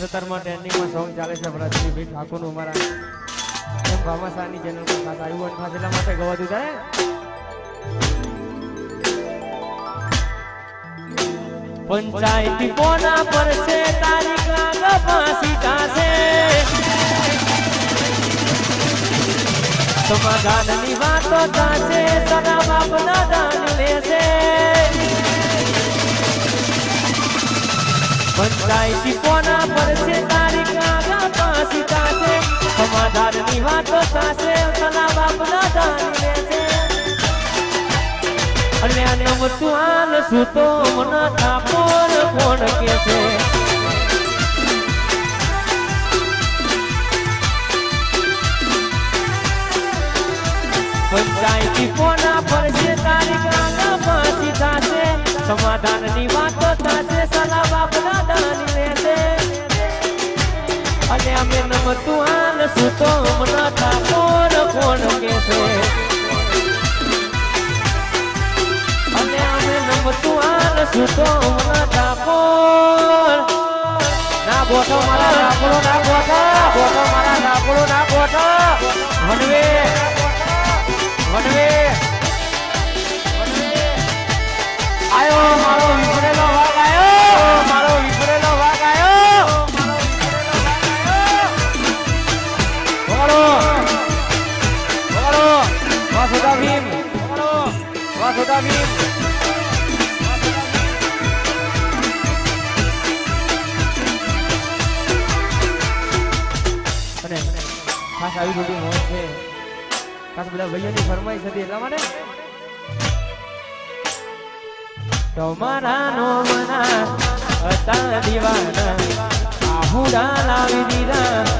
સત્તરમાં ટ્રેન્ડિંગમાં સોંગ ચાલે છે વ્રતજીભાઈ ઠાકોરનું અમારા એમ ભામાસાની ચેનલ પર ખાસ આવ્યું અને ખાસ એટલા માટે ગવાતું થાય પંચાયતી કોના પર છે, તારીખ લાગ છે કાશે સમાધાનની વાતો થશે સદા બાપના દાન લેશે. પંચાયતી કોના પર છે? તારીખ પાસી ફાંસી કાશે સમાધાનની વાતો થશે સદા બાપના દાન લેશે અને આને વસ્તુ હાલ સુતો મના થાપોર કોણ કે છે? પંચાયતી કોના પર છે? તારી કાગા પાસી પાછી થશે સમાધાનની વાતો થશે સલા બાપના દાન લેશે અને અમે નમતું આન સુતો મન થાપોર કોણ કે છે અને અમે નમતું આન સુતો હમણાં કોણ? ના બોટો મારા ઠાકોરો ના બોટો બોટો મારા ઠાકોરો ના ગોઠા. ખાસ આવી બધી મોજ છે. ખાસ બધા ભાઈઓની ફરમાઈશ હતી, એટલા માટે. તમારા નો મના હતા દીવાના, આહુડા લાવી દીધા.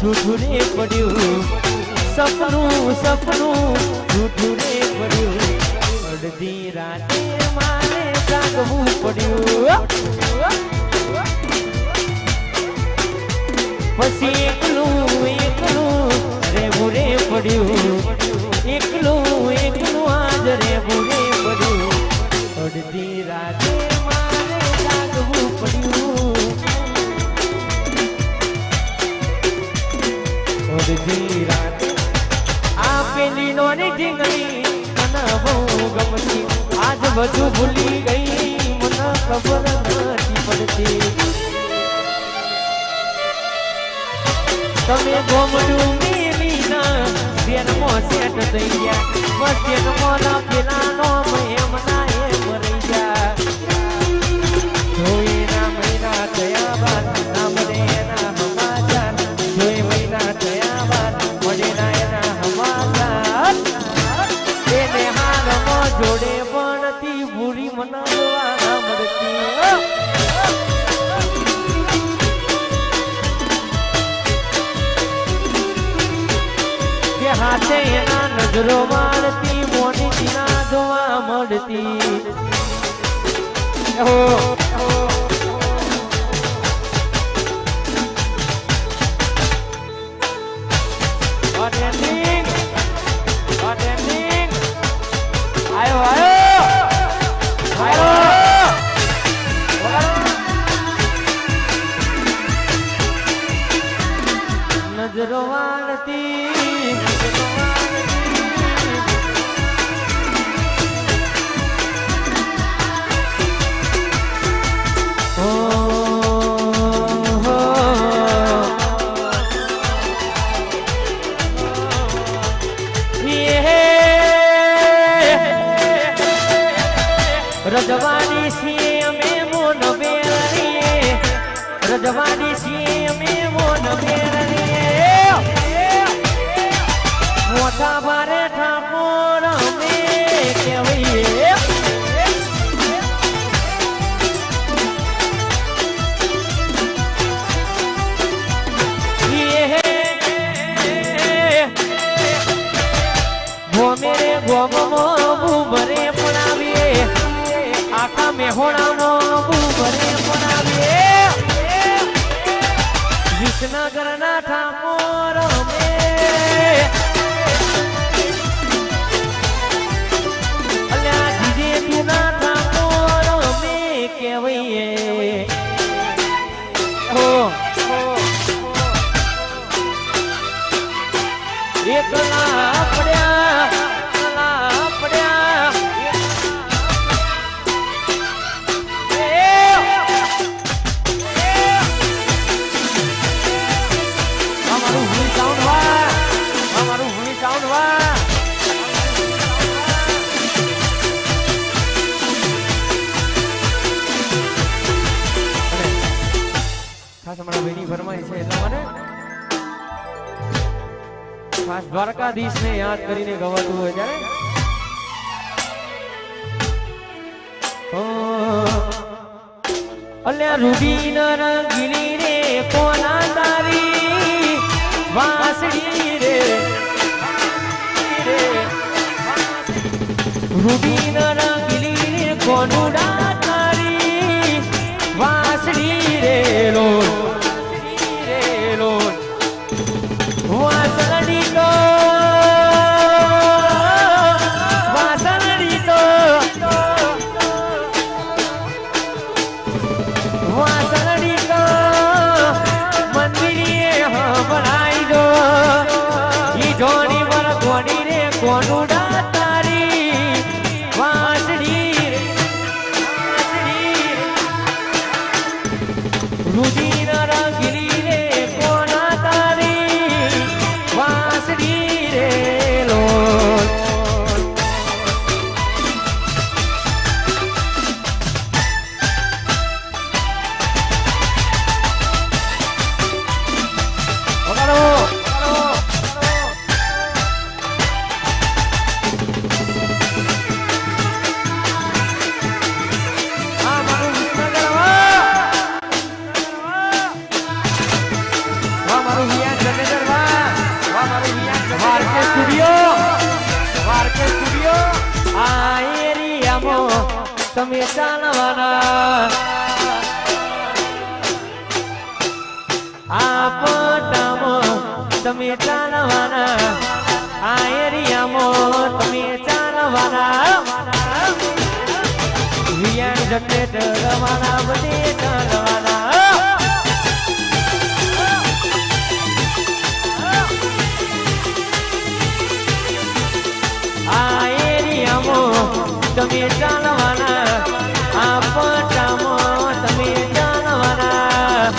જૂઠું રે પડ્યું. સપનું સપનું જૂઠું રે પડ્યું. અડધી રાતે મારે જાગવું પડ્યું. પછી એકલું એકલું રેવું રે પડ્યું. એકલું બધું ભૂલી ગઈ. મને ખબર નથી પડતી. તમે ગોમડું મેલી ના શેરમો સેટ થઈ ગયા. બસ પેલા નો એમ ના પડતી ભૂરી મનાવવા મળતી કે હાથે એના નજરો મારતી મોની ચીના જોવા મળતી. અમે. કહેવાઈએ. હો. એકલા ખાસ દ્વારકાધીશ ને યાદ કરીને ગવાતું હોય ત્યારે? અલ્યા રૂબી રંગીલી રે કોના તારી વાસડી રે. રે ન રંગીલી રે કોનુડા તારી વાસડી રે લો રે સ્ટુડિયો. વારકે સ્ટુડિયો. આ એરિયામાં તમે ચાલવાના. આ પટામાં તમે ચાલવાના. આ એરિયામાં તમે ચાલવાના. વિયાણ જનરેટર રવાના બધે પટામાં તમે ચાલવાના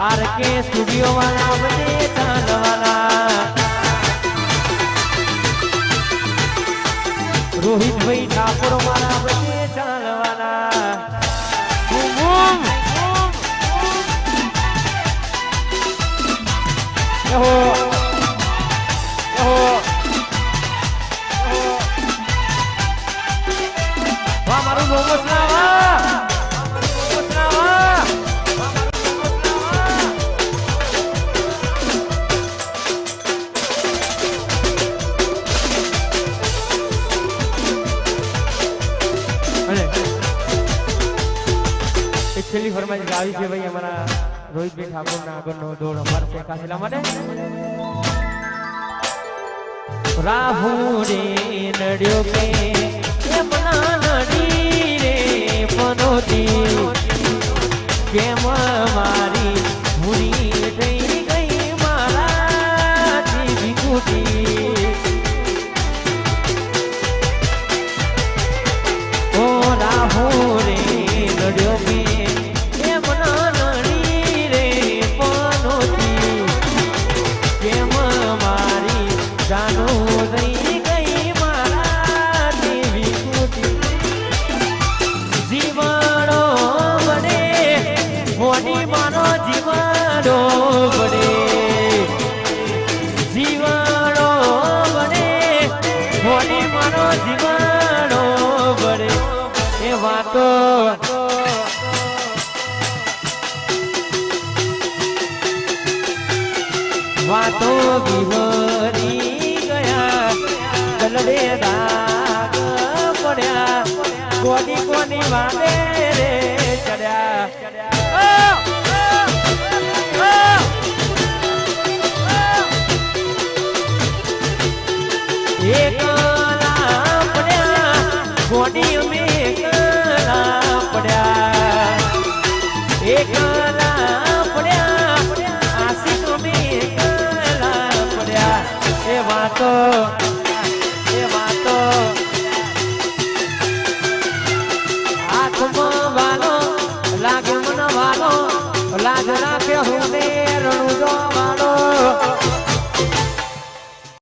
આર કે સ્ટુડિયો વાળા બધે ચાલવાના રોહિતભાઈ ઠાકોર મારા છેલ્લી ફરમાઈશ આવી છે ભાઈ અમારા રોહિતભાઈ ઠાકોરના આગળનો દોડ અમારે છે કાશીલા માટે. રાહુ રે નડ્યો કે એમના નડી? વિહરી ગયા. ગલડે દાગ પડ્યા. કોની કોની વાદે રે ચડ્યા. એક